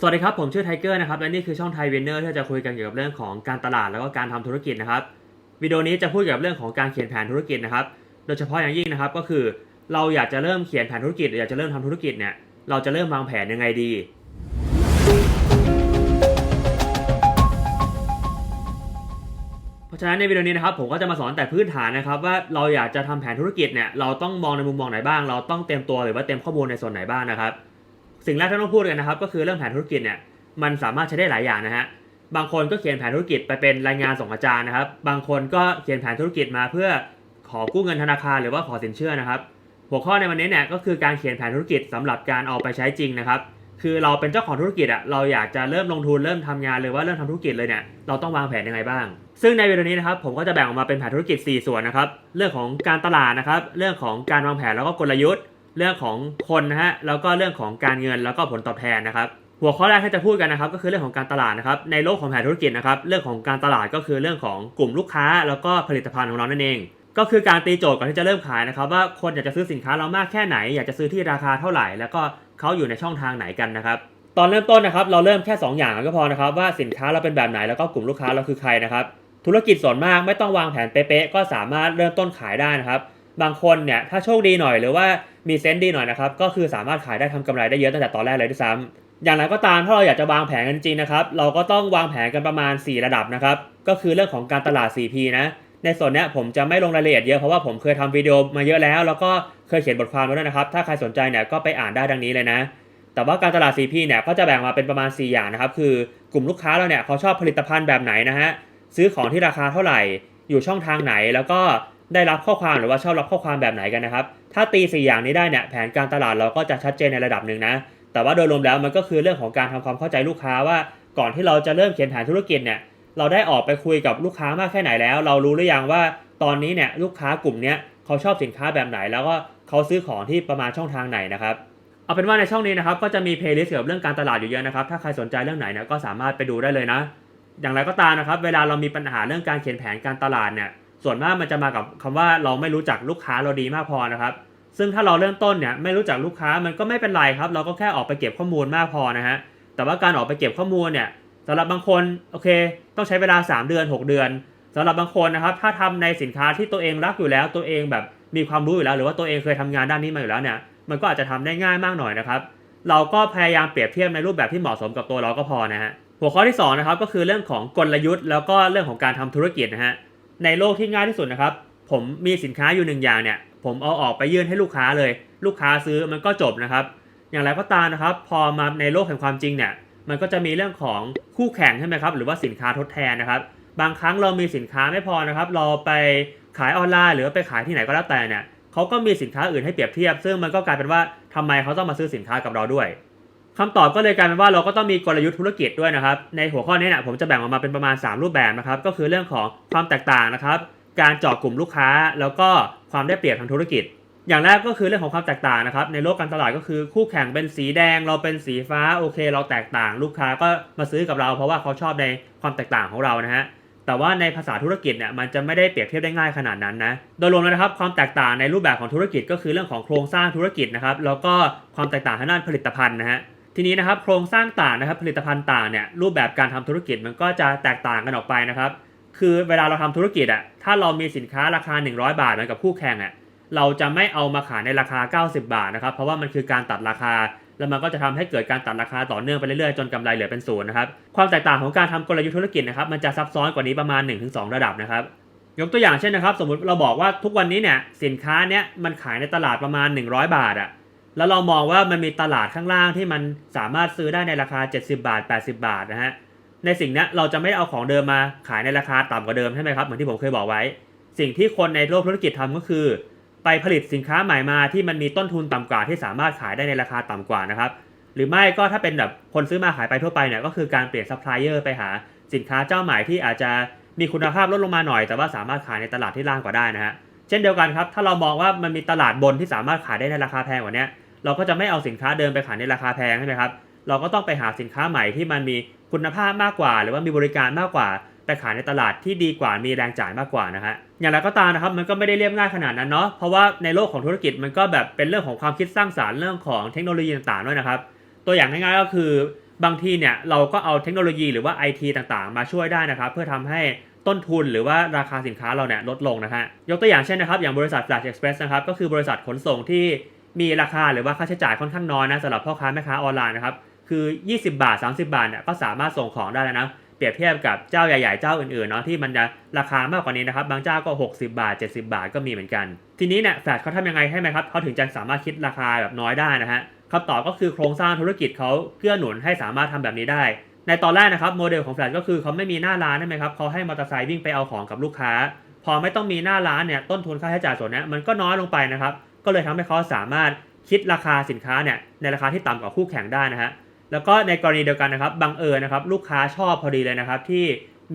สวัสดีครับ ผมชื่อไทเกอร์นะครับ และนี่คือช่องไทยเวนเนอร์ที่จะคุยกันเกี่ยวกับเรื่องของการตลาดแล้วก็การทำธุรกิจนะครับวิดีโอนี้จะพูดเกี่ยวกับเรื่องของการเขียนแผนธุรกิจนะครับ โดยเฉพาะอย่างยิ่งนะครับก็คือเราอยากจะเริ่มเขียนแผนธุรกิจหรืออยากจะเริ่มทำธุรกิจเนี่ยเราจะเริ่มวางแผนยังไงดี เพราะฉะนั้นในวิดีโอนี้นะครับผมก็จะมาสอนแต่พื้นฐานนะครับว่าเราอยากจะทำแผนธุรกิจเนี่ยเราต้องมองในมุมมองไหนบ้าง เราต้องเตรียมตัวหรือว่าเตรียมข้อมูลในส่วนไหนบ้างนะครับ สิ่งแรกที่ต้องพูดกันนะครับ ก็คือเรื่องแผนธุรกิจเนี่ยมันสามารถใช้ได้หลายอย่างนะฮะบางคนก็เขียนแผนธุรกิจไปเป็นรายงานส่งอาจารย์นะครับ บางคนก็เขียนแผนธุรกิจมาเพื่อขอกู้เงินธนาคารหรือว่าขอสินเชื่อนะครับ หัวข้อในวันนี้เนี่ยก็คือการเขียนแผนธุรกิจสำหรับการเอาไปใช้จริงนะครับ คือเราเป็นเจ้าของธุรกิจอะเราอยากจะเริ่มลงทุนเริ่มทำงานหรือว่าเริ่มทำธุรกิจเลยเนี่ยเราต้องวางแผนยังไงบ้าง ซึ่งในวิดีโอนี้นะครับผมก็จะแบ่งออกมาเป็นแผนธุรกิจ 4 ส่วนนะครับ เรื่องของการตลาดนะครับ เรื่องของการวางแผนแล้วก็กลยุทธ์ เรื่องของคนนะฮะแล้วก็เรื่องของการเงินแล้วก็ผลตอบแทนนะครับหัวข้อแรกที่จะพูดกันนะครับก็คือเรื่องของการตลาดนะครับในโลกของแผนธุรกิจนะครับเรื่องของการตลาดก็คือเรื่องของกลุ่มลูกค้า แล้วก็ผลิตภัณฑ์ของเรานั่นเอง ก็คือการตีโจทย์ก่อนที่จะเริ่มขายนะครับว่าคนอยากจะซื้อสินค้าเรามากแค่ไหน อยากจะซื้อที่ราคาเท่าไหร่ แล้วก็เขาอยู่ในช่องทางไหนกันนะครับตอนเริ่มต้นนะครับเราเริ่มแค่ 2 อย่างก็พอนะครับว่าสินค้าเราเป็นแบบไหนแล้วก็กลุ่มลูกค้าเราคือใครนะครับธุรกิจส่วนมากไม่ต้องวางแผนเป๊ะๆก็สามารถเริ่มต้นขายได้นะครับ บางคนเนี่ยถ้าโชคดีหน่อยหรือว่ามีเซนส์ดีหน่อยนะครับก็คือสามารถขายได้ทำกำไรได้เยอะตั้งแต่ตอนแรกเลยด้วยซ้ำอย่างไรก็ตามถ้าเราอยากจะวางแผนกันจริงนะครับเราก็ต้องวางแผนกันประมาณ 4 ระดับนะครับก็คือเรื่องของการตลาด 4P นะในส่วนนี้ผมจะไม่ลงรายละเอียดเยอะเพราะว่าผมเคยทำวิดีโอมาเยอะแล้ว แล้วก็เคยเขียนบทความมาด้วยนะครับ ถ้าใครสนใจเนี่ยก็ไปอ่านได้ดังนี้เลยนะ แต่ว่าการตลาด 4P เนี่ยก็จะแบ่งมาเป็นประมาณ 4 อย่างนะครับ คือกลุ่มลูกค้าเราเนี่ยเขาชอบผลิตภัณฑ์แบบไหนนะฮะซื้อของที่ราคาเท่าไหร่ อยู่ช่องทางไหนแล้วก็ ได้รับข้อความหรือว่าชอบรับข้อความแบบไหนกันนะครับ ถ้าตี 4 อย่างนี้ได้เนี่ยแผนการตลาดเราก็จะชัดเจนในระดับหนึ่งนะ แต่ว่าโดยรวมแล้วมันก็คือเรื่องของการทำความเข้าใจลูกค้าว่า ก่อนที่เราจะเริ่มเขียนแผนธุรกิจเนี่ย เราได้ออกไปคุยกับลูกค้ามากแค่ไหนแล้ว เรารู้หรือยังว่า ตอนนี้เนี่ยลูกค้ากลุ่มเนี้ยเขาชอบสินค้าแบบไหน แล้วก็เขาซื้อของที่ประมาณช่องทางไหนนะครับ เอาเป็นว่าในช่องนี้นะครับก็จะมีเพลย์ลิสต์เกี่ยวกับเรื่องการตลาดอยู่เยอะนะครับ ถ้าใครสนใจเรื่องไหนเนี่ยก็สามารถไปดูได้เลยนะ อย่างไรก็ตามนะครับ เวลาเรามีปัญหาเรื่องการเขียนแผนการตลาดเนี่ย ส่วนมากมันจะมากับคำว่าเราไม่รู้จักลูกค้าเราดีมากพอนะครับ ซึ่งถ้าเราเริ่มต้นเนี่ยไม่รู้จักลูกค้ามันก็ไม่เป็นไรครับ เราก็แค่ออกไปเก็บข้อมูลมากพอนะฮะแต่ว่าการออกไปเก็บข้อมูลเนี่ยสำหรับบางคนโอเค ต้องใช้เวลา 3 เดือน 6 เดือนสำหรับบางคนนะครับ ถ้าทำในสินค้าที่ตัวเองรักอยู่แล้ว ตัวเองแบบมีความรู้อยู่แล้ว หรือว่าตัวเองเคยทำงานด้านนี้มาอยู่แล้วเนี่ยมันก็อาจจะทำได้ง่ายมากหน่อยนะครับเราก็พยายามเปรียบเทียบในรูปแบบที่เหมาะสมกับตัวเราก็พอนะฮะหัวข้อที่2นะครับก็คือเรื่องของกลยุทธ์ แล้วก็เรื่องของการทำธุรกิจนะฮะ ในโลกที่ง่ายที่สุดนะครับ ผมมีสินค้าอยู่หนึ่งอย่างเนี่ย ผมเอาออกไปยื่นให้ลูกค้าเลย ลูกค้าซื้อมันก็จบนะครับ อย่างไรก็ตามนะครับ พอมาในโลกแห่งความจริงเนี่ย มันก็จะมีเรื่องของคู่แข่งใช่ไหมครับ หรือว่าสินค้าทดแทนนะครับ บางครั้งเรามีสินค้าไม่พอนะครับ เราไปขายออนไลน์ หรือไปขายที่ไหนก็แล้วแต่เนี่ยเขาก็มีสินค้าอื่นให้เปรียบเทียบ ซึ่งมันก็กลายเป็นว่าทำไมเขาต้องมาซื้อสินค้ากับเราด้วย คำตอบก็เลยกลายเป็นว่าเราก็ต้องมีกลยุทธ์ธุรกิจด้วยนะครับ ในหัวข้อนี้เนี่ยผมจะแบ่งออกมาเป็นประมาณ 3 รูปแบบนะครับ ก็คือเรื่องของความแตกต่างนะครับ การเจาะกลุ่มลูกค้า แล้วก็ความได้เปรียบทางธุรกิจ อย่างแรกก็คือเรื่องของความแตกต่างนะครับ ในโลกการตลาดก็คือคู่แข่งเป็นสีแดง เราเป็นสีฟ้าโอเค เราแตกต่างลูกค้าก็มาซื้อกับเรา เพราะว่าเขาชอบในความแตกต่างของเรานะฮะแต่ว่าในภาษาธุรกิจเนี่ยมันจะไม่ได้เปรียบเทียบได้ง่ายขนาดนั้นนะ โดยรวมแล้วนะครับความแตกต่างในรูปแบบของธุรกิจก็คือเรื่องของโครงสร้างธุรกิจนะครับแล้วก็ความแตกต่างทางด้านผลิตภัณฑ์นะฮะ ทีนี้นะครับโครงสร้างต่างนะครับ ผลิตภัณฑ์ต่างเนี่ยรูปแบบการทำธุรกิจมันก็จะแตกต่างกันออกไปนะครับ คือเวลาเราทำธุรกิจอะถ้าเรามีสินค้าราคา 100 บาทเหมือนกับคู่แข่งอะเราจะไม่เอามาขายในราคา 90 บาทนะครับ เพราะว่ามันคือการตัดราคา แล้วมันก็จะทำให้เกิดการตัดราคาต่อเนื่องไปเรื่อยๆจนกำไรเหลือเป็นศูนย์นะครับความแตกต่างของการทำกลยุทธ์ธุรกิจนะครับมันจะซับซ้อนกว่านี้ประมาณ 1-2 ระดับนะครับยกตัวอย่างเช่นนะครับ สมมุติเราบอกว่าทุกวันนี้เนี่ยสินค้าเนี้ยมันขายในตลาดประมาณ 100 บาทอะ แล้วเรามองว่ามันมีตลาดข้างล่างที่มันสามารถซื้อได้ในราคา 70 บาท 80 บาทนะฮะในสิ่งนี้เราจะไม่เอาของเดิมมาขายในราคาต่ำกว่าเดิมใช่ไหมครับเหมือนที่ผมเคยบอกไว้ สิ่งที่คนในโลกธุรกิจทำก็คือ ไปผลิตสินค้าใหม่มาที่มันมีต้นทุนต่ำกว่าที่สามารถขายได้ในราคาต่ำกว่านะครับหรือไม่ก็ถ้าเป็นแบบคนซื้อมาขายไปทั่วไปเนี่ยก็คือการเปลี่ยนซัพพลายเออร์ไปหาสินค้าเจ้าใหม่ที่อาจจะมีคุณภาพลดลงมาหน่อย แต่ว่าสามารถขายในตลาดที่ล่างกว่าได้นะฮะเช่นเดียวกันครับถ้าเรามองว่ามันมีตลาดบนที่สามารถขายได้ในราคาแพงกว่านี้ เราก็จะไม่เอาสินค้าเดิมไปขายในราคาแพงใช่ไหมครับ เราก็ต้องไปหาสินค้าใหม่ที่มันมีคุณภาพมากกว่า หรือว่ามีบริการมากกว่าไปขายในตลาดที่ดีกว่ามีแรงจ่ายมากกว่านะฮะอย่างไรก็ตามนะครับมันก็ไม่ได้เรียบง่ายขนาดนั้นเนาะเพราะว่าในโลกของธุรกิจมันก็แบบเป็นเรื่องของความคิดสร้างสารรค์เรื่องของเทคโนโลยีต่างๆด้วยนะครับ ตัวอย่างง่ายๆก็คือบางทีเนี่ยเราก็เอาเทคโนโลยีหรือว่า IT ต่างๆ มาช่วยได้นะครับเพื่อทำให้ต้นทุนหรือว่าราคาสินค้าเราเนี่ยลดลงนะฮะยกตัวอย่างเช่นนะครับอย่างบริษัท Flash Express นะครับก็คือบริษัทขนส่งที่ มีราคาหรือว่าค่าใช้จ่ายค่อนข้างน้อยนะสำหรับพ่อค้าแม่ค้าออนไลน์นะครับคือ 20 บาท 30 บาทเนี่ยก็สามารถส่งของได้แล้วนะเปรียบเทียบกับเจ้าใหญ่ๆเจ้าอื่นๆเนาะที่มันจะราคามากกว่านี้นะครับบางเจ้าก็ 60 บาท 70 บาทก็มีเหมือนกัน ทีนี้เนี่ยแฟลชเขาทำยังไงให้ไหมครับเขาถึงจะสามารถคิดราคาแบบน้อยได้นะฮะคำตอบก็คือโครงสร้างธุรกิจเขาเกื้อหนุนให้สามารถทำแบบนี้ได้ ในตอนแรกนะครับโมเดลของแฟลชก็คือเขาไม่มีหน้าร้านใช่ไหมครับเขาให้มอเตอร์ไซค์วิ่งไปเอาของกับลูกค้า พอไม่ต้องมีหน้าร้านเนี่ยต้นทุนค่าใช้จ่ายส่วนนี้มันก็น้อยลงไปนะครับ ก็เลยทำให้เขาสามารถคิดราคาสินค้าเนี่ยในราคาที่ต่ำกว่าคู่แข่งได้นะฮะแล้วก็ในกรณีเดียวกันนะครับบังเอิญนะครับลูกค้าชอบพอดีเลยนะครับที่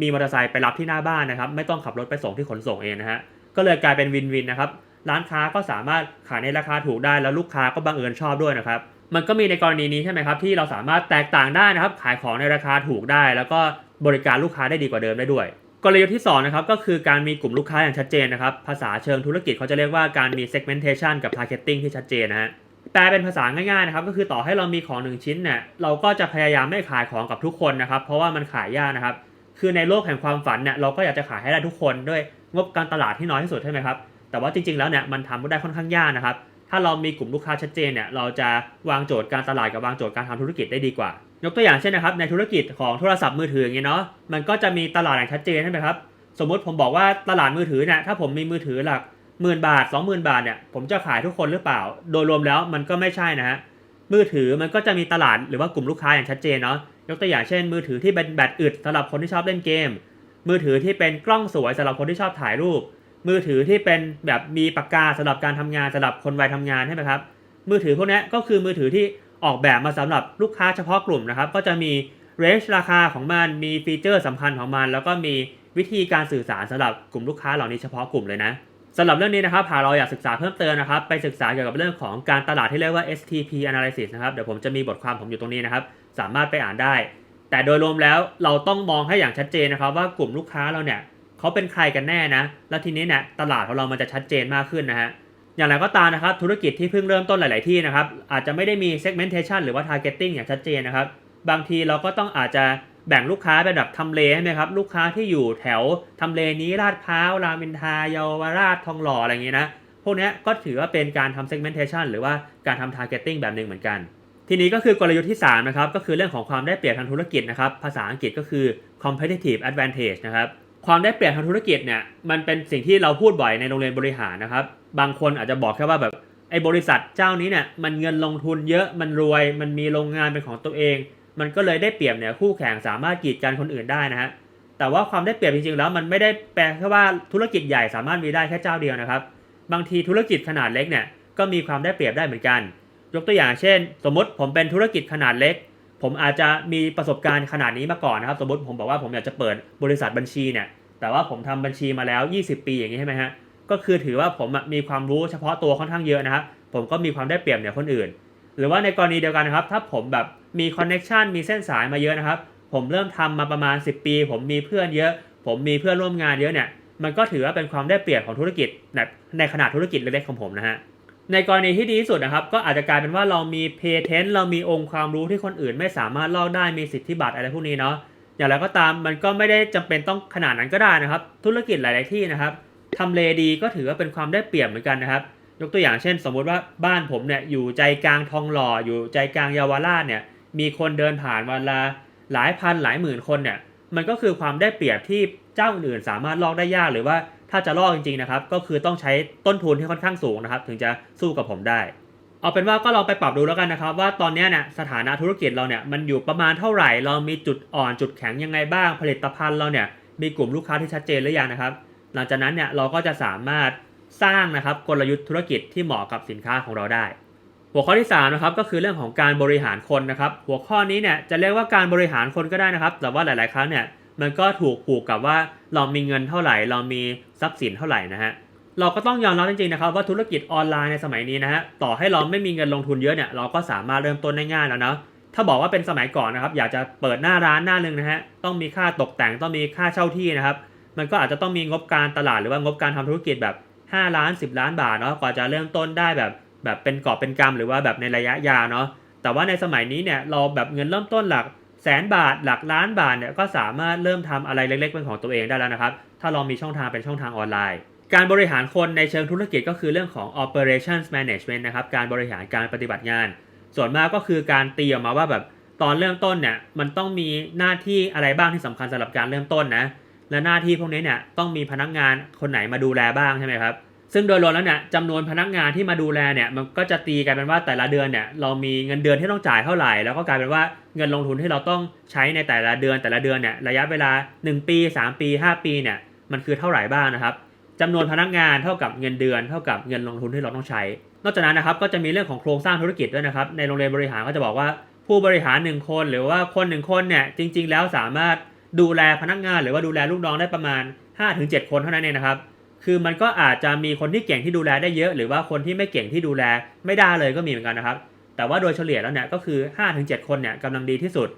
มีมอเตอร์ไซค์ไปรับที่หน้าบ้านนะครับไม่ต้องขับรถไปส่งที่ขนส่งเองนะฮะก็เลยกลายเป็นวินวินนะครับร้านค้าก็สามารถขายในราคาถูกได้แล้วลูกค้าก็บังเอิญชอบด้วยนะครับมันก็มีในกรณีนี้ใช่ไหมครับที่เราสามารถแตกต่างได้นะครับขายของในราคาถูกได้ แล้วก็บริการลูกค้าได้ดีกว่าเดิมได้ด้วย กลยุทธ์ที่2นะครับก็คือการมีกลุ่มลูกค้าอย่างชัดเจนนะครับ ภาษาเชิงธุรกิจเขาจะเรียกว่าการมี segmentation กับ targeting ที่ชัดเจนนะฮะแปลเป็นภาษาง่ายๆนะครับก็คือต่อให้เรามีของหนึ่งชิ้นเนี่ยเราก็จะพยายามไม่ขายของกับทุกคนนะครับ เพราะว่ามันขายยากนะครับ คือในโลกแห่งความฝันเนี่ยเราก็อยากจะขายให้ได้ทุกคนด้วยงบการตลาดที่น้อยที่สุดใช่ไหมครับแต่ว่าจริงๆแล้วเนี่ยมันทำได้ค่อนข้างยากนะครับ ถ้าเรามีกลุ่มลูกค้าชัดเจนเนี่ยเราจะวางโจทย์การตลาดกับวางโจทย์การทำธุรกิจได้ดีกว่า ยกตัวอย่างเช่นนะครับในธุรกิจของโทรศัพท์มือถืออย่างเงี้ยเนาะมันก็จะมีตลาดอย่างชัดเจนใช่ไหมครับสมมุติผมบอกว่าตลาดมือถือเนี่ยถ้าผมมีมือถือหลักหมื่นบาท 20,000 บาทเนี่ยผมจะขายทุกคนหรือเปล่า โดยรวมแล้วมันก็ไม่ใช่นะฮะมือถือมันก็จะมีตลาดหรือว่ากลุ่มลูกค้าอย่างชัดเจนเนาะยกตัวอย่างเช่น มือถือที่เป็นแบตอึดสำหรับคนที่ชอบเล่นเกม มือถือที่เป็นกล้องสวยสำหรับคนที่ชอบถ่ายรูป มือถือที่เป็นแบบมีปากกาสำหรับการทำงานสำหรับคนวัยทำงานใช่ไหมครับมือถือพวกนี้ก็คือมือถือที่ ออกแบบมาสำหรับลูกค้าเฉพาะกลุ่มนะครับ ก็จะมีเรนจ์ราคาของมันมีฟีเจอร์สำคัญของมัน แล้วก็มีวิธีการสื่อสารสำหรับกลุ่มลูกค้าเหล่านี้เฉพาะกลุ่มเลยนะสำหรับเรื่องนี้นะครับหากเราอยากศึกษาเพิ่มเติมนะครับ ไปศึกษาเกี่ยวกับเรื่องของการตลาดที่เรียกว่า STP analysis นะครับ เดี๋ยวผมจะมีบทความผมอยู่ตรงนี้นะครับ สามารถไปอ่านได้ แต่โดยรวมแล้วเราต้องมองให้อย่างชัดเจนนะครับ ว่ากลุ่มลูกค้าเราเนี่ยเขาเป็นใครกันแน่นะ แล้วทีนี้เนี่ยตลาดของเรามันจะชัดเจนมากขึ้นนะฮะ อย่างไรก็ตามนะครับธุรกิจที่เพิ่งเริ่มต้นหลาย ๆ ที่นะครับอาจจะไม่ได้มี segmentation หรือว่า targeting อย่างชัดเจนนะครับ บางทีเราก็ต้องอาจจะแบ่งลูกค้าเป็นแบบทำเลใช่ไหมครับลูกค้าที่อยู่แถวทำเลนี้ลาดพร้าวรามอินทาเยาวราชทองหล่ออะไรอย่างนี้นะพวกนี้ก็ถือว่าเป็นการทำ segmentation หรือว่าการทำ targeting แบบหนึ่งเหมือนกัน ทีนี้ก็คือกลยุทธ์ที่3นะครับก็คือเรื่องของความได้เปรียบทางธุรกิจนะครับภาษาอังกฤษก็คือ competitive advantage นะครับความได้เปรียบทางธุรกิจเนี่ยมันเป็นสิ่งที่เราพูดบ่อยในโรงเรียนบริหารนะครับ บางคนอาจจะบอกแค่ว่าแบบไอ้บริษัทเจ้านี้เนี่ยมันเงินลงทุนเยอะมันรวย มันมีโรงงานเป็นของตัวเอง มันก็เลยได้เปรียบเนี่ยคู่แข่งสามารถกีดกันคนอื่นได้นะฮะแต่ว่าความได้เปรียบจริงๆแล้วมันไม่ได้แปลแค่ว่าธุรกิจใหญ่สามารถมีได้แค่เจ้าเดียวนะครับ บางทีธุรกิจขนาดเล็กเนี่ยก็มีความได้เปรียบได้เหมือนกัน ยกตัวอย่างเช่น สมมติผมเป็นธุรกิจขนาดเล็ก ผมอาจจะมีประสบการณ์ขนาดนี้มาก่อนนะครับ สมมติผมบอกว่าผมอยากจะเปิดบริษัทบัญชีเนี่ยแต่ว่าผมทำบัญชีมาแล้ว 20 ปีอย่างนี้ใช่ไหมฮะ ก็คือถือว่าผมมีความรู้เฉพาะตัวค่อนข้างเยอะนะครับผมก็มีความได้เปรียบเหนือคนอื่น หรือว่าในกรณีเดียวกันนะครับ ถ้าผมแบบมีคอนเน็ชันมีเส้นสายมาเยอะนะครับ ผมเริ่มทำมาประมาณ 10 ปี ผมมีเพื่อนเยอะ ผมมีเพื่อนร่วมงานเยอะเนี่ย มันก็ถือว่าเป็นความได้เปรียบของธุรกิจในในขนาดธุรกิจเล็กๆของผมนะฮะ ในกรณีที่ดีที่สุดนะครับ ก็อาจจะกลายเป็นว่าเรามีเพเทนต์เรามีองค์ความรู้ที่คนอื่น ไม่สามารถเล่าได้ มีสิทธิบัตรอะไรพวกนี้เนาะ อย่างไรก็ตามมันก็ไม่ได้จำเป็นต้องขนาดนั้นก็ได้นะครับ ธุรกิจหลาย ๆที่นะครับ ทำเลดีก็ถือว่าเป็นความได้เปรียบเหมือนกันนะครับ ยกตัวอย่างเช่น สมมุติว่าบ้านผมเนี่ยอยู่ใจกลางทองหล่ออยู่ใจกลางเยาวราชเนี่ยมีคนเดินผ่านวันละหลายพันหลายหมื่นคนเนี่ยมันก็คือความได้เปรียบที่เจ้าอื่นสามารถลอกได้ยากหรือว่าถ้าจะลอกจริงๆนะครับก็คือต้องใช้ต้นทุนที่ค่อนข้างสูงนะครับ ถึงจะสู้กับผมได้ เอาเป็นว่าก็ลองไปปรับดูแล้วกันนะครับ ว่าตอนนี้เนี่ยสถานะธุรกิจเราเนี่ยมันอยู่ประมาณเท่าไหร่ เรามีจุดอ่อนจุดแข็งยังไงบ้างผลิตภัณฑ์เราเนี่ยมีกลุ่มลูกค้าที่ชัดเจนหรือยังนะครับ หลังจากนั้นเนี่ยเราก็จะสามารถสร้างนะครับกลยุทธ์ธุรกิจที่เหมาะกับสินค้าของเราได้ หัวข้อที่3นะครับก็คือเรื่องของการบริหารคนนะครับ หัวข้อนี้เนี่ยจะเรียกว่าการบริหารคนก็ได้นะครับ แต่ว่าหลาย ๆ ครั้งเนี่ยมันก็ถูกผูกกับว่าเรามีเงินเท่าไหร่ เรามีทรัพย์สินเท่าไหร่นะฮะเราก็ต้องยอมรับจริง ๆ นะครับ ว่าธุรกิจออนไลน์ในสมัยนี้นะฮะต่อให้เราไม่มีเงินลงทุนเยอะเนี่ยเราก็สามารถเริ่มต้นได้ง่ายแล้วนะถ้าบอกว่าเป็นสมัยก่อนนะครับ อยากจะเปิดหน้าร้านหน้าหนึ่งนะฮะต้องมีค่าตกแต่งต้องมีค่าเช่าที่นะครับ มันก็อาจจะต้องมีงบการตลาดหรือว่างบการทำธุรกิจแบบ 5 ล้าน 10 ล้านบาทเนาะกว่าจะเริ่มต้นได้แบบแบบเป็นกอบเป็นกำหรือว่าแบบในระยะยาวเนาะแต่ว่าในสมัยนี้เนี่ยเราแบบเงินเริ่มต้นหลักแสนบาทหลักล้านบาทเนี่ยก็สามารถเริ่มทำอะไรเล็กๆเป็นของตัวเองได้แล้วนะครับ ถ้าเรามีช่องทางเป็นช่องทางออนไลน์ การบริหารคนในเชิงธุรกิจก็คือเรื่องของ operations management นะครับการบริหารการปฏิบัติงาน ส่วนมากก็คือการตีออกมาว่าแบบตอนเริ่มต้นเนี่ยมันต้องมีหน้าที่อะไรบ้างที่สำคัญสำหรับการเริ่มต้นนะ และหน้าที่พวกนี้เนี่ยต้องมีพนักงานคนไหนมาดูแลบ้างใช่ไหมครับซึ่งโดยรวมแล้วเนี่ยจำนวนพนักงานที่มาดูแลเนี่ยมันก็จะตีกันเป็นว่าแต่ละเดือนเนี่ยเรามีเงินเดือนที่ต้องจ่ายเท่าไหร่ แล้วก็กลายเป็นว่าเงินลงทุนที่เราต้องใช้ในแต่ละเดือนแต่ละเดือนเนี่ยระยะเวลา 1 ปี 3 ปี 5 ปีเนี่ยมันคือเท่าไหร่บ้างนะครับจำนวนพนักงานเท่ากับเงินเดือน เท่ากับเงินลงทุนที่เราต้องใช้ นอกจากนั้นนะครับก็จะมีเรื่องของโครงสร้างธุรกิจด้วยนะครับในโรงเรียนบริหารก็จะบอกว่าผู้บริหารหนึ่งคน หรือว่าคนหนึ่งคนเนี่ยจริง ๆ แล้วสามารถ ดูแลพนักงานหรือว่าดูแลลูกน้องได้ประมาณ 5-7 คนเท่านั้นเองนะครับ คือมันก็อาจจะมีคนที่เก่งที่ดูแลได้เยอะ หรือว่าคนที่ไม่เก่งที่ดูแลไม่ได้เลยก็มีเหมือนกันนะครับ แต่ว่าโดยเฉลี่ยแล้วเนี่ยก็คือ 5-7 คนเนี่ยกำลังดีที่สุด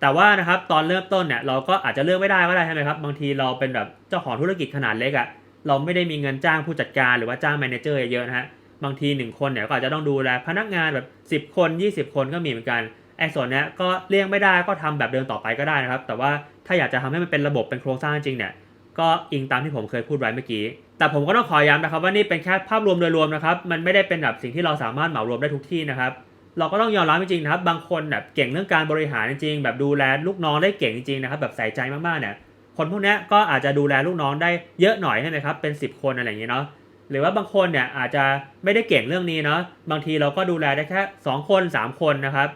แต่ว่านะครับตอนเริ่มต้นเนี่ยเราก็อาจจะเลือกไม่ได้ก็ได้ใช่ไหมครับ บางทีเราเป็นแบบเจ้าของธุรกิจขนาดเล็กอะ่ะเราไม่ได้มีเงินจ้างผู้จัดการหรือว่าจ้างแมเนเจอร์เยอะนะฮะบางทีหนึ่งคนเนี่ยก็อาจจะต้องดูแลพนักงานแบบ 10 คน 20 คนก็มีเหมือนกันไอ้ส่วนเนี้ยก็เลี่ยงไม่ได้ก็ทำแบบเดิมต่อไปก็ได้นะครับ แต่ว่า ถ้าอยากจะทำให้มันเป็นระบบเป็นโครงสร้างจริงเนี่ยก็อิงตามที่ผมเคยพูดไว้เมื่อกี้ แต่ผมก็ต้องขอย้ำนะครับว่านี่เป็นแค่ภาพรวมโดยรวมนะครับ มันไม่ได้เป็นแบบสิ่งที่เราสามารถเหมารวมได้ทุกที่นะครับ เราก็ต้องยอมรับจริงๆนะครับ บางคนแบบเก่งเรื่องการบริหารจริง แบบดูแลลูกน้องได้เก่งจริงๆนะครับแบบใส่ใจมากๆเนี่ย คนพวกนี้ก็อาจจะดูแลลูกน้องได้เยอะหน่อยใช่ไหมครับ เป็น 10 คนอะไรอย่างเงี้ยเนาะ หรือว่าบางคนเนี่ยอาจจะไม่ได้เก่งเรื่องนี้เนาะ บางทีเราก็ดูแลได้แค่ 2 คน 3 คนนะครับ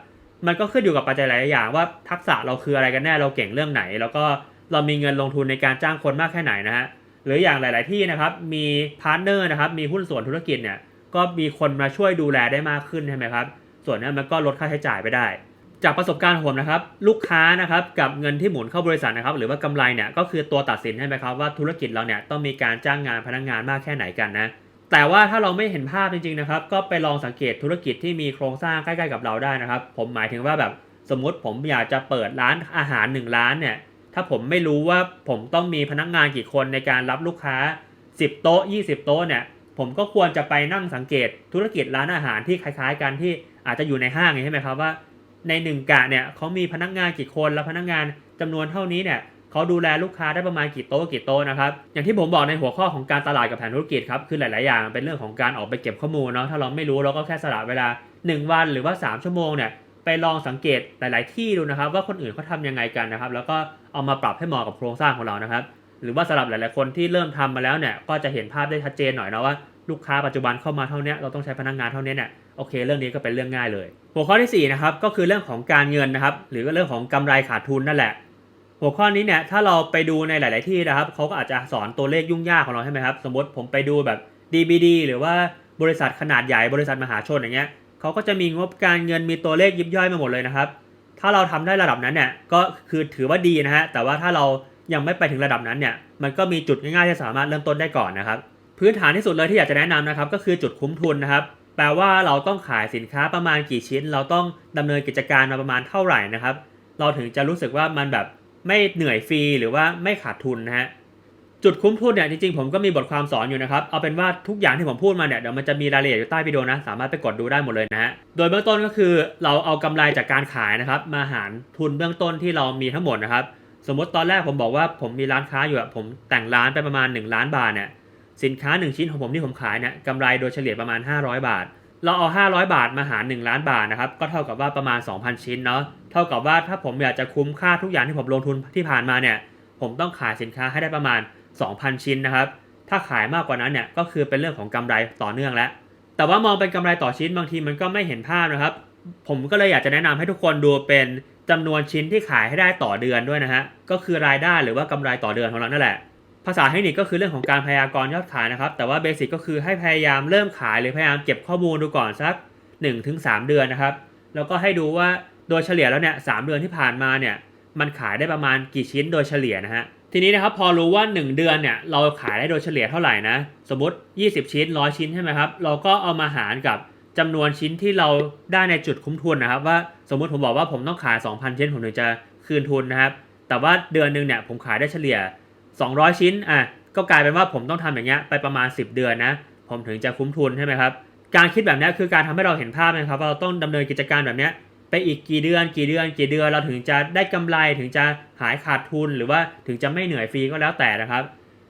มันก็ขึ้นอยู่กับปัจจัยหลายอย่างว่าทักษะเราคืออะไรกันแน่เราเก่งเรื่องไหน แล้วก็เรามีเงินลงทุนในการจ้างคนมากแค่ไหนนะฮะหรืออย่างหลาย ๆ ที่นะครับมีพาร์ทเนอร์นะครับมีหุ้นส่วนธุรกิจเนี่ยก็มีคนมาช่วยดูแลได้มากขึ้นใช่ไหมครับส่วนนั้นมันก็ลดค่าใช้จ่ายไปได้ จากประสบการณ์ผมนะครับลูกค้านะครับกับเงินที่หมุนเข้าบริษัทนะครับหรือว่ากำไรเนี่ยก็คือตัวตัดสินใช่ไหมครับว่าธุรกิจเราเนี่ยต้องมีการจ้างงานพนักงานมากแค่ไหนกันนะ แต่ว่าถ้าเราไม่เห็นภาพจริงๆนะครับ ก็ไปลองสังเกตธุรกิจที่มีโครงสร้างใกล้ๆกับเราได้นะครับ ผมหมายถึงว่าแบบสมมุติผมอยากจะเปิดร้านอาหารหนึ่งร้านเนี่ย ถ้าผมไม่รู้ว่าผมต้องมีพนักงานกี่คนในการรับลูกค้า 10 โต๊ะ 20 โต๊ะเนี่ย ผมก็ควรจะไปนั่งสังเกตธุรกิจร้านอาหารที่คล้ายๆกันที่อาจจะอยู่ในห้างใช่ไหมครับว่า ในหนึ่งกะเนี่ยเขามีพนักงานกี่คนแล้วพนักงานจำนวนเท่านี้เนี่ย เขาดูแลลูกค้าได้ประมาณกี่โต๊ะกี่โต๊ะนะครับ อย่างที่ผมบอกในหัวข้อของการตลาดกับแผนธุรกิจครับคือหลาย ๆ อย่างเป็นเรื่องของการออกไปเก็บข้อมูลเนาะถ้าเราไม่รู้เราก็แค่สละเวลา 1 วันหรือว่า 3 ชั่วโมงเนี่ยไปลองสังเกตหลาย ๆ ที่ดูนะครับ ว่าคนอื่นเขาทำยังไงกันนะครับ แล้วก็เอามาปรับให้เหมาะกับโครงสร้างของเรานะครับ หรือว่าสำหรับหลาย ๆ คนที่เริ่มทำมาแล้วเนี่ยก็จะเห็นภาพได้ชัดเจนหน่อยนะว่าลูกค้าปัจจุบันเข้ามาเท่านี้เราต้องใช้พนักงานเท่านี้เนี่ยโอเค เรื่องนี้ก็เป็นเรื่องง่ายเลย หัวข้อที่4นะครับก็คือเรื่องของการเงินนะครับหรือเรื่องของกำไรขาดทุนนั่นแหละ หัวข้อนี้เนี่ยถ้าเราไปดูในหลาย ๆ ที่นะครับเขาก็อาจจะสอนตัวเลขยุ่งยากของเราใช่ไหมครับ สมมติผมไปดูแบบ DBD หรือว่าบริษัทขนาดใหญ่บริษัทมหาชนอย่างเงี้ยเขาก็จะมีงบการเงินมีตัวเลขยิบย่อยมาหมดเลยนะครับ ถ้าเราทำได้ระดับนั้นเนี่ยก็คือถือว่าดีนะฮะแต่ว่าถ้าเรายังไม่ไปถึงระดับนั้นเนี่ยมันก็มีจุดง่าย ๆ ที่สามารถเริ่มต้นได้ก่อนนะครับ พื้นฐานที่สุดเลยที่อยากจะแนะนำนะครับก็คือจุดคุ้มทุนนะครับ แปลว่าเราต้องขายสินค้าประมาณกี่ชิ้น เราต้องดำเนินกิจการมาประมาณเท่าไหร่นะครับ เราถึงจะรู้สึกว่ามันแบบ ไม่เหนื่อยฟรีหรือว่าไม่ขาดทุนนะฮะจุดคุ้มทุนเนี่ยจริงๆผมก็มีบทความสอนอยู่นะครับ เอาเป็นว่าทุกอย่างที่ผมพูดมาเนี่ยเดี๋ยวมันจะมีรายละเอียดอยู่ใต้วิดีโอนะ สามารถไปกดดูได้หมดเลยนะฮะโดยเบื้องต้นก็คือเราเอากำไรจากการขายนะครับ มาหารทุนเบื้องต้นที่เรามีทั้งหมดนะครับ สมมติตอนแรกผมบอกว่าผมมีร้านค้าอยู่อะผมแต่งร้านไปประมาณ 1 ล้านบาทเนี่ยสินค้า 1 ชิ้นของผมที่ผมขายเนี่ยกำไรโดยเฉลี่ยประมาณ 500 บาท เราเอา 500 บาทมาหาร 1 ล้านบาทนะครับ ก็เท่ากับว่าประมาณ 2,000 ชิ้นเนาะ เท่ากับว่าถ้าผมอยากจะคุ้มค่าทุกอย่างที่ผมลงทุนที่ผ่านมาเนี่ย ผมต้องขายสินค้าให้ได้ประมาณ 2,000 ชิ้นนะครับ ถ้าขายมากกว่านั้นเนี่ย ก็คือเป็นเรื่องของกำไรต่อเนื่องแล้ว แต่ว่ามองเป็นกำไรต่อชิ้นบางทีมันก็ไม่เห็นภาพนะครับ ผมก็เลยอยากจะแนะนำให้ทุกคนดูเป็นจำนวนชิ้นที่ขายให้ได้ต่อเดือนด้วยนะฮะ ก็คือรายได้หรือว่ากำไรต่อเดือนของเรานั่นแหละ ภาษาเทคนิคก็คือเรื่องของการพยากรณ์ยอดขายนะครับ แต่ว่าเบสิกก็คือให้พยายามเริ่มขายหรือพยายามเก็บข้อมูลดูก่อนสัก 1-3 เดือนนะครับ แล้วก็ให้ดูว่าโดยเฉลี่ยแล้วเนี่ยสเดือนที่ผ่านมาเนี่ยมันขายได้ประมาณกี่ชิ้นโดยเฉลี่ยนะฮะทีนี้นะครับพอรู้ว่า 1 เดือนเนี่ยเราขายได้โดยเฉลี่ยเท่าไหร่นะสมมติ 20 ชิ้น 100 ชิ้นใช่ไหมครับเราก็เอามาหารกับจำนวนชิ้นที่เราได้ในจุดคุ้มทุนนะครับ ว่าสมมุติผมบอกว่าผมต้องขาย 2,000 ชิ้นผมถึงจะคืนทุนนะครับแต่ว่าเดือนหนึ่งเนี่ยผมขายได้เฉลี่ย 200 ชิ้นอะก็กลายเป็นว่าผมต้องทำอย่างเงี้ยไปประมาณ 10 เดือนนะ ผมถึงจะคุ้มทุนใช่ไหมครับ การคิดแบบนี้คือการทำให้เราเห็นภาพนะครับว่าเราต้องดำเนินกิจการแบบเนี้ยไปอีกกี่เดือนกี่เดือน กี่เดือนเราถึงจะได้กำไรถึงจะหายขาดทุนหรือว่าถึงจะไม่เหนื่อยฟรีก็แล้วแต่นะครับ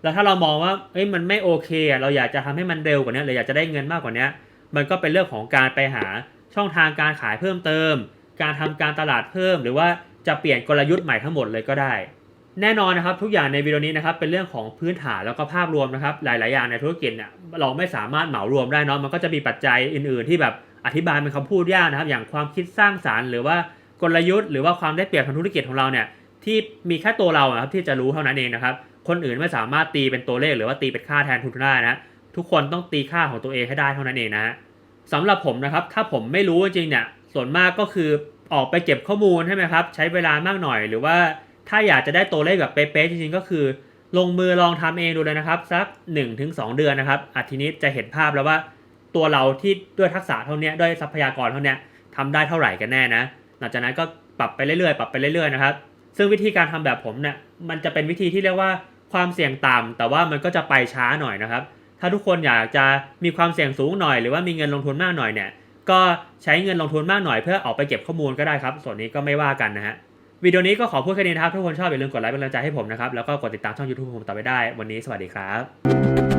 แล้วถ้าเรามองว่าเอ้ยมันไม่โอเคเราอยากจะทำให้มันเร็วกว่านี้หรืออยากจะได้เงินมากกว่านี้มันก็เป็นเรื่องของการไปหาช่องทางการขายเพิ่มเติม การทำการตลาดเพิ่ม หรือว่าจะเปลี่ยนกลยุทธ์ใหม่ทั้งหมดเลยก็ได้ แน่นอนนะครับทุกอย่างในวิดีโอนี้นะครับเป็นเรื่องของพื้นฐานแล้วก็ภาพรวมนะครับหลาย ๆ อย่างในธุรกิจเนี่ยเราไม่สามารถเหมารวมได้เนาะมันก็จะมีปัจจัยอื่น ๆ ที่แบบอธิบายเป็นคำพูดยากนะครับ อย่างความคิดสร้างสารรค์ หรือว่ากลยุทธ์หรือว่าความได้เปรียบทางธุรกิจของเราเนี่ยที่มีแค่ตัวเราครับที่จะรู้เท่านั้นเองนะครับคนอื่นไม่สามารถตีเป็นตัวเลขหรือว่าตีเป็นค่าแทนทุนได้นะทุกคนต้องตีค่าของตัวเองให้ได้เท่านั้นเองนะฮะสำหรับผมนะครับถ้าผมไม่รู้จริงเนี่ยส่วนมากก็คือออกไปเก็บข้อมูลใช่ไหมครับใช้เวลามากหน่อยหรือว่า ถ้าอยากจะได้ตัวเลขแบบเป๊ะๆจริงๆ ก็คือ ลงมือลองทำเองดูเลยนะครับ สัก 1-2 เดือนนะครับอาทีนี้จะเห็นภาพแล้วว่าตัวเราที่ด้วยทักษะเท่านี้ด้วยทรัพยากรเท่านี้ทำได้เท่าไหร่กันแน่นะหลังจากนั้นก็ปรับไปเรื่อยๆ ปรับไปเรื่อยๆนะครับซึ่งวิธีการทำแบบผมเนี่ยมันจะเป็นวิธีที่เรียกว่าความเสี่ยงต่ำแต่ว่ามันก็จะไปช้าหน่อยนะครับ ถ้าทุกคนอยากจะมีความเสี่ยงสูงหน่อย หรือว่ามีเงินลงทุนมากหน่อยเนี่ยก็ใช้เงินลงทุนมากหน่อยเพื่อออกไปเก็บข้อมูลก็ได้ครับ ส่วนนี้ก็ไม่ว่ากันนะฮะ วิดีโอนี้ก็ขอพูดแค่นี้นะครับ ทุกคนชอบอย่าลืมกดไลค์เป็นกำลังใจให้ผมนะครับ แล้วก็กดติดตามช่อง YouTube ผมต่อไปได้ วันนี้สวัสดีครับ